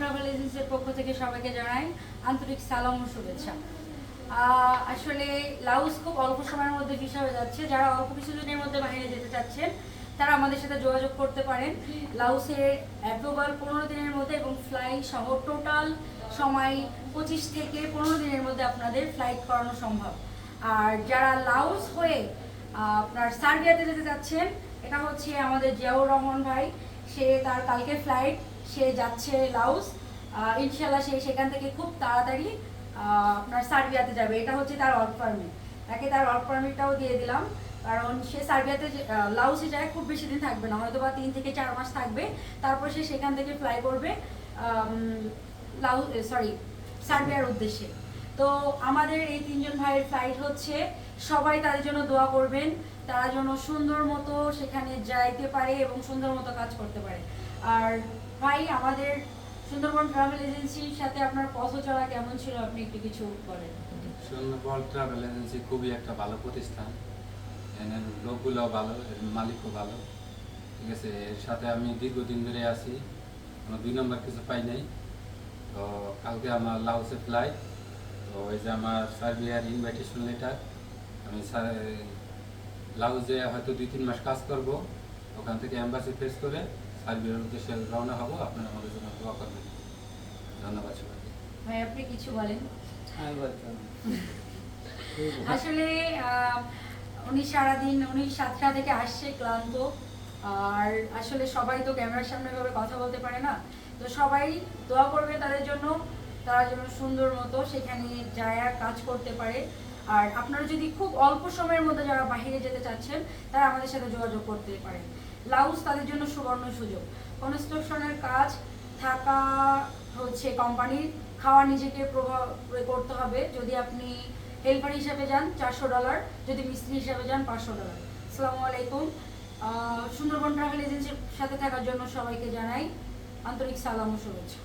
Travel এজেন্সির পক্ষ থেকে সবাইকে জানাই আন্তরিক সালাম ও শুভেচ্ছা। আসলে লাউস খুব অল্প সময়ের মধ্যে ভিসা হয়ে যাচ্ছে। যারা অল্প কিছুদিনের মধ্যে বাইরে যেতে চাচ্ছেন, তারা আমাদের সাথে যোগাযোগ করতে পারেন। লাউসের অ্যাপ্রুভাল পনেরো দিনের মধ্যে এবং ফ্লাইট সহ টোটাল সময় পঁচিশ থেকে পনেরো দিনের মধ্যে আপনাদের ফ্লাইট করানো সম্ভব। আর যারা লাউস হয়ে আপনার সার্বিয়াতে যেতে চাচ্ছেন, এটা হচ্ছে আমাদের জিয়াউর রহমান ভাই। সে তার কালকে ফ্লাইট সে যাচ্ছে লাউস ইনশাল্লাহ সে সেখান থেকে খুব তাড়াতাড়ি আপনার সার্বিয়াতে যাবে। এটা হচ্ছে তার ওয়ার্ক পারমিট তাকে তার ওয়ার্ক পারমিটটাও দিয়ে দিলাম। কারণ সে সার্বিয়াতে লাউসে যায় খুব বেশি দিন থাকবে না। হয়তো বা তিন থেকে চার মাস থাকবে। তারপর সে সেখান থেকে ফ্লাই করবে লাউ সরি সার্বিয়ার উদ্দেশ্যে। তো আমাদের এই তিনজন ভাইয়ের ফ্লাইট হচ্ছে। সবাই তাদের জন্য দোয়া করবেন। তারা যেন সুন্দর মতো সেখানে যাইতে পারে এবং সুন্দর মতো কাজ করতে পারে। আর ভাই, আমাদের সুন্দরবন ট্রাভেল এজেন্সির সাথে আপনার পথ চলা কেমন ছিল? আপনি একটু কিছু বলেন। সুন্দরবন ট্রাভেল এজেন্সি খুবই একটা ভালো প্রতিষ্ঠান। এর লোকগুলো ভালো, এর মালিকও ভালো। ঠিক আছে, এর সাথে আমি দীর্ঘদিন ধরে আছি। কোনো দুই নম্বর কিছু পাই নাই। তো কালকে আমার লাউসে ফ্লাইট তো এই যে আমার সার্বিয়ার ইনভাইটেশন লেটার আমি সার- লাউজে হয়তো দুই তিন মাস কাজ করব ওখান থেকে অ্যাম্বাসি ফেস করে সার্বিয়ার উদ্দেশ্যে রওনা হব আপনারা আমাদের জন্য দোয়া করবেন। ধন্যবাদ সবাইকে। ভাই আপনি কিছু বলেন? আসলে আহ, উনি সারাদিন উনি সাতটা থেকে আসছে ক্লান্ত আর আসলে সবাই তো ক্যামেরার সামনে ভাবে কথা বলতে পারে না। তো সবাই দোয়া করবে তাদের জন্য। তারা যেন সুন্দর মতো সেখানে যায় কাজ করতে পারে। আর আপনারা যদি খুব অল্প সময়ের মধ্যে যারা বাইরে যেতে চাচ্ছেন, তারা আমাদের সাথে যোগাযোগ করতে পারেন। লাউস তাদের জন্য সুবর্ণ সুযোগ। কনস্ট্রাকশনের কাজ, থাকা হচ্ছে কোম্পানির, খাওয়া নিজেকে প্রভাব করতে হবে। যদি আপনি হেল্পার হিসাবে যান, চারশো ডলার। যদি মিস্ত্রি হিসাবে যান, পাঁচশো ডলার। আসসালামু আলাইকুম। সুন্দরবন ট্রাভেল এজেন্সির সাথে থাকার জন্য সবাইকে জানাই আন্তরিক সালাম ও শুভেচ্ছা।